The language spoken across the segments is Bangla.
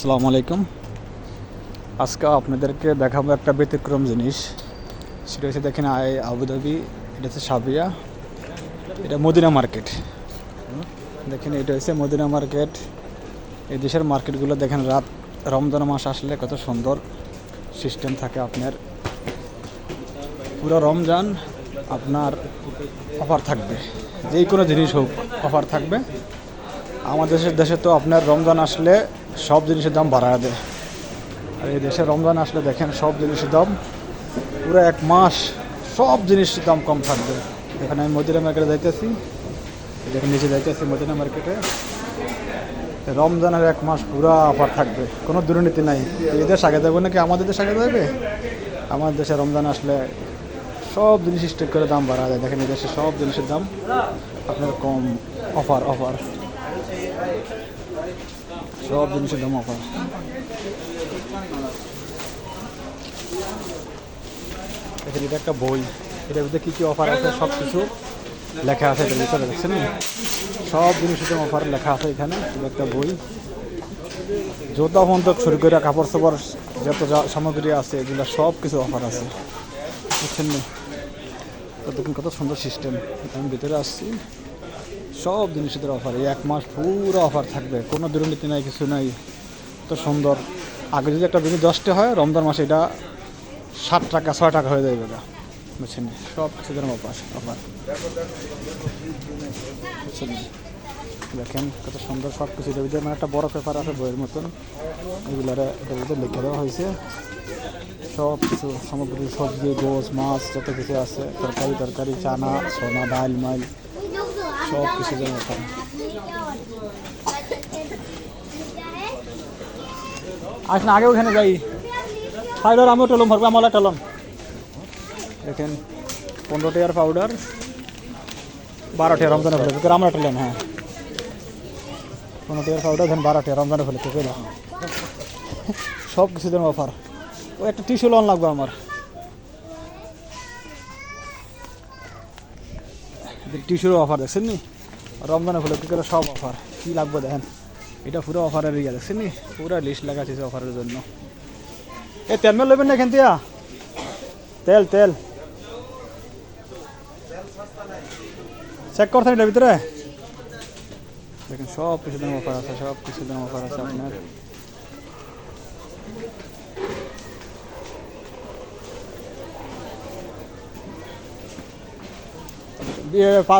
আসসালামু আলাইকুম। আজকে আপনাদেরকে দেখাবো একটা ব্যতিক্রম জিনিস। সেটা হচ্ছে দেখেন, আই আবুধাবি, এটা হচ্ছে সাবিয়া এটা মদিনা মার্কেট। দেখেন, এটা হচ্ছে মদিনা মার্কেট। এই দেশের মার্কেটগুলো দেখেন, রাত রমজান মাস আসলে কত সুন্দর সিস্টেম থাকে আপনার। পুরো রমজান আপনার অফার থাকবে। যেই কোনো জিনিস হোক, অফার থাকবে। আমাদের দেশে তো আপনার রমজান আসলে সব জিনিসের দাম বাড়ায় দেয়। আর এই দেশে রমজান আসলে দেখেন, সব জিনিসের দাম পুরো এক মাস সব জিনিসের দাম কম থাকবে। এখানে আমি মদিনা মার্কেটে যাইতেছি। দেখেন, নিচে যাইতেছি মদিনা মার্কেটে। রমজানের এক মাস পুরা অফার থাকবে। কোনো দুর্নীতি নাই। এই দেশ আগে যাবে নাকি আমাদের দেশ আগে যাবে? আমাদের দেশে রমজান আসলে সব জিনিস স্টেক করে দাম বাড়া যায় দেখেন, এই দেশে সব জিনিসের দাম আপনার কম, অফার অফার। সব জিনিসের দাম অফার। এখানে এটা একটা বই, এটার ভিতরে কী কী অফার আছে সব কিছু লেখা আছে এটার ভিতরে দেখছেন সব জিনিসের দাম অফার লেখা আছে এখানে একটা বই। জোতা বন্ধ শুরু করে কাপড় সাপড় যত যা সামগ্রী আছে, এগুলো সব কিছু অফার আছে। বুঝছেন না? দেখুন কত সুন্দর সিস্টেম আমি ভিতরে আসছি। সব জিনিসের অফার এই এক মাস পুরো অফার থাকবে, কোনো দুর্নীতি নাই, কিছু নাই তো সুন্দর। আগে যদি একটা জিনিস দশটা হয়, রমজান মাসে এটা ষাট টাকা, ছয় টাকা হয়ে যাবে গা। বুঝছেন? সব কিছু ধরনের অফার অফার দেখেন কত সুন্দর সব কিছু। ভিতরে মানে একটা বড় পেপার আছে, বইয়ের মতন। এগুলারে এটার ভিতরে লিখে দেওয়া হয়েছে। সব কিছু, সামগ্রী, সবজি গোস মাছ, যত কিছু আছে, তরকারি তরকারি, চানা, সোনা, ডাল মাইল সব কিছু যেন ওখানে আস না, আগে ওখানে যাই। পাউডার আমিও টলম ভরবো আমলা টলম। দেখেন, পনেরো টিয়ার পাউডার বারো টিয়ার রমজানে ফেলে। তোকে আমরা টলেন হ্যাঁ। পনেরো টিয়ার পাউডার ধরেন বারো টিয়ার রমজানে ফেলে, তোকে সব কিছু যেন অফার ও, একটা টিস্যু লোন লাগবে আমার। টিস্যুর অফার দেখছেন নি? রমজানে কি করে সব অফার কী লাগবে দেখেন? এটা পুরো অফারের ইয়ে দেখছেন নি? পুরো লিস্ট আছে অফারের জন্য। এ, তেল মেল নেবেন না এখান দিয়া তেল তেল। চেক করছেন এটার ভিতরে? দেখেন সব কিছু দাম অফার আছে সব কিছু দাম অফার আছে আপনার।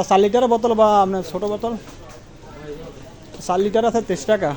চার লিটারের বোতল বা আপনার ছোট বোতল? চার লিটার আছে তেইশ টাকা।